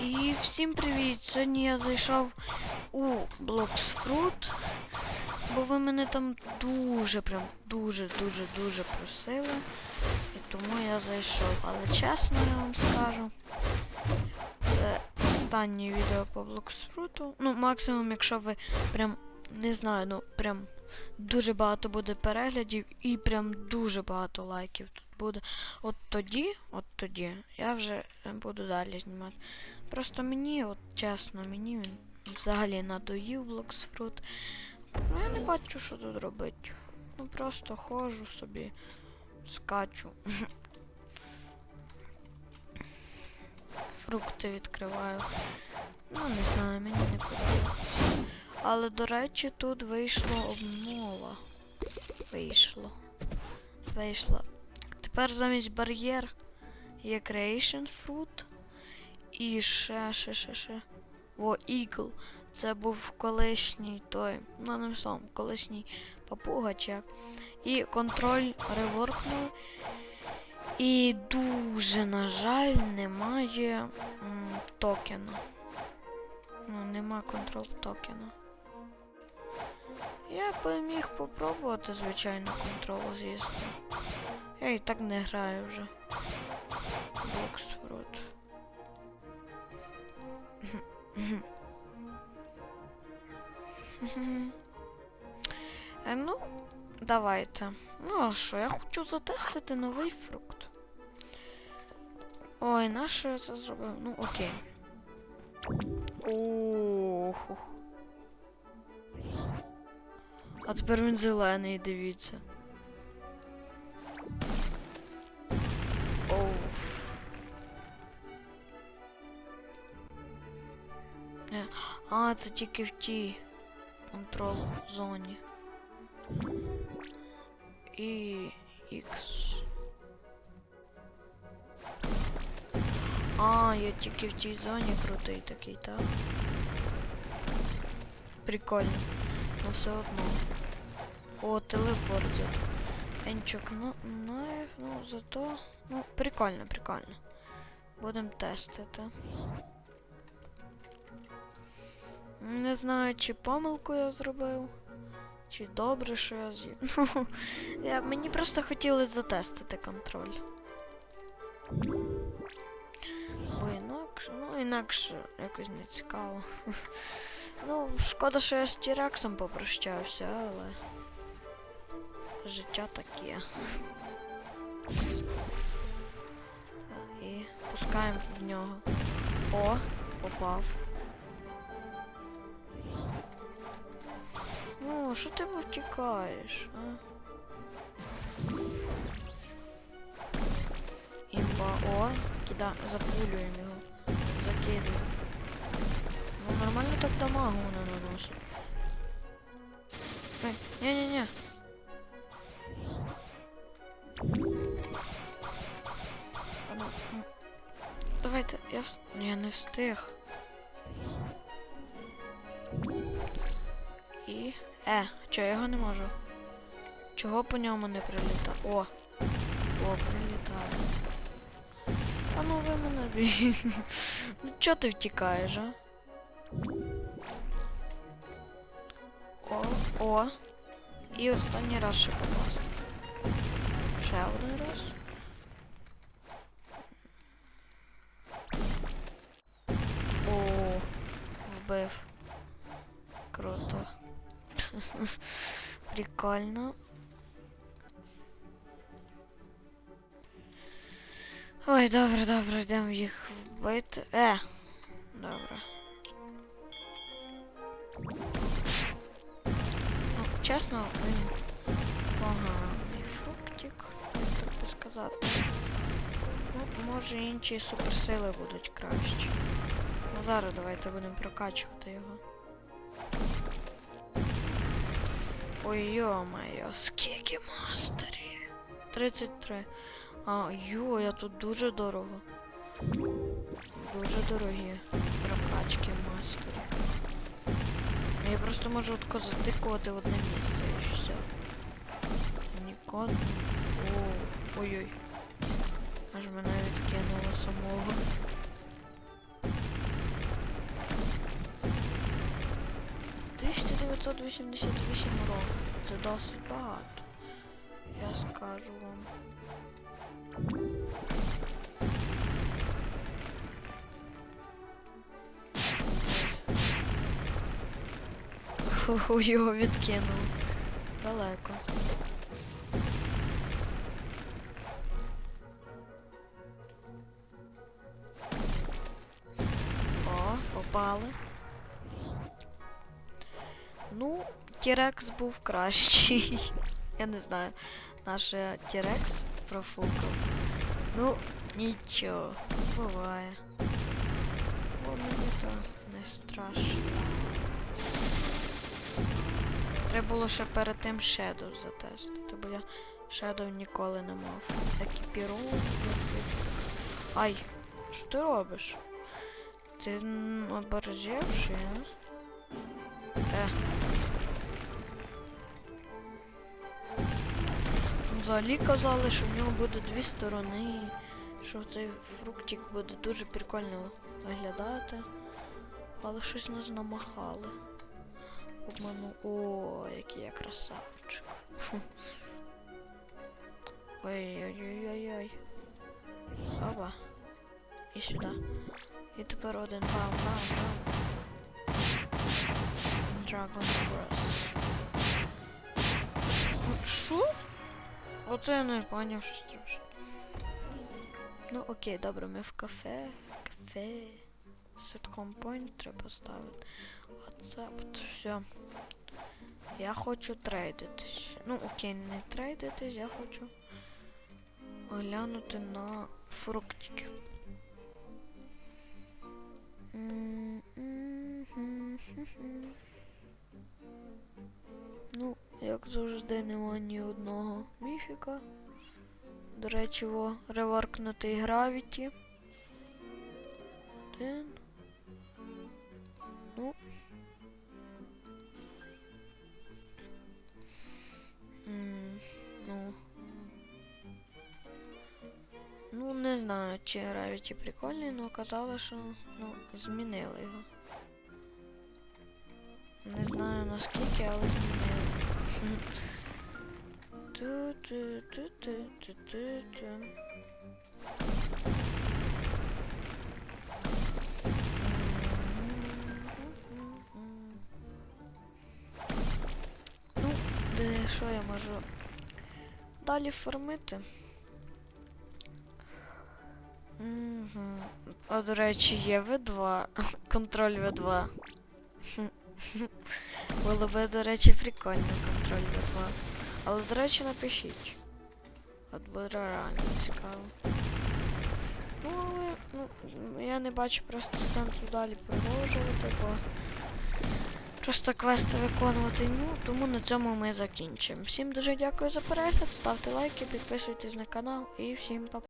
І всім привіт! Сьогодні я зайшов у Bloxfruit, бо ви мене там дуже, прям дуже, дуже, дуже просили. І тому я зайшов. Але чесно я вам скажу. Це останнє відео по Bloxfruit. Ну, максимум, якщо ви прям не знаю, ну прям дуже багато буде переглядів і прям дуже багато лайків буде. От тоді, от тоді я вже буду далі знімати. Просто мені, от чесно, мені він взагалі надоїв Блоксфрут. Ну я не бачу, що тут робити. Ну просто ходжу собі, скачу. Фрукти відкриваю. Ну, не знаю, мені не подобається. Але, до речі, тут вийшла обнова. Вийшло. Вийшла. Тепер замість бар'єр є Creation Fruit. І ще, ще, ще, ще. О, Eagle. Це був колишній той. Ну, не сам, колишній папуга. І контроль реворкнули. І дуже, на жаль, немає м, токена. Ну, нема контроль токена. Я би міг попробувати, звичайно, контрол з'їсти. Я і так не граю вже. Боксфрут. Е, ну, давайте. Ну, а що, я хочу затестити новий фрукт. Ой, на що я це зробив? Ну, окей. Ох. А тепер він зелений, дивіться. Це тільки в тій контрол зоні. І X. А, я тільки в тій зоні крутий такий, так? Прикольно. Но все одно. О, телепорт зато. Енчок, ну, ну, зато... Ну, прикольно, прикольно. Будемо тестити. Не знаю, чи помилку я зробив, чи добре, що я з'їв. Ну, я, мені просто хотілося затестити контроль. Бо інакше, ну інакше якось не цікаво. Ну, шкода, що я з Тірексом попрощався, але. Життя таке. І пускаємо в нього. О, попав. Ну, що ти втікаєш, а? Імба, о, кида, запулюємо його. Закидуємо. Ну нормально так дамагу вона наносить. Ой, ні-ні-ні. А ну, м. Давайте, я вс... Я не встиг. І... Е, чо, я його не можу? Чого по ньому не прилітає? О! О, прилітає. А ну ви мене бі. Ну чо ти втікаєш, а? О, о. І останній раз ще попасти. Ще один раз. О, вбив. Прикольно. Ой, добре, добре, йдемо їх вбити. Е! Добре. Ну, чесно, він поганий фруктик, так би сказати. Ну, може інші суперсили будуть кращі. Ну зараз давайте будемо прокачувати його. Ой, йо-моє, скільки мастерів? 33. А, йо, я тут дуже дорого. Дуже дорогі прокачки мастерів. Я просто можу отко затикувати в одне місце і все. Ніколи. О, ой-ой. Аж мене відкинуло самого. 988 років. Це досить багато. Я скажу вам. Ху-ху, його відкинули. Далеко. Ну, Тірекс був кращий. Я не знаю. Наш Тірекс профукав. Ну, нічого, буває. Бо мені то не страшно. Треба було ще перед тим Shadow затестити, бо я Shadow ніколи не мав. Екіпірував. Ай, що ти робиш? Ти м, оборзевший, а? Е. Взагалі казали, що в нього буде дві сторони, що цей фруктик буде дуже прикольно виглядати. Але щось нас намахали. Обману. О, який я красавчик. Ой-ой-ой-ой-ой. Опа. І сюди. І тепер один бам, бам, бам. Dragon. Оце я не поняв, що страшно. Ну окей, добре, ми в кафе. Кафе. Ситком point треба ставити. Оце все. Я хочу трейдитись. Ну окей, не трейдитись, я хочу оглянути на фруктики. М-м-м-м-м-м. Як завжди, нема ні одного міфіка. До речі, во, реворкнутий гравіті. Один. Ну. М, Ну. Ну, не знаю, чи гравіті прикольний, але казали, що ну, змінили його. Не знаю наскільки, але змінили. Ну, де що я можу далі формити? Угу. О, до речі, є V2. Контроль V2. Було би, до речі, прикольно контроль V2. Але, до речі, напишіть. От буде реально цікаво. Ну, але ну, я не бачу просто сенсу далі продовжувати, бо просто квести виконувати, ну, тому на цьому ми закінчимо. Всім дуже дякую за перегляд, ставте лайки, підписуйтесь на канал і всім па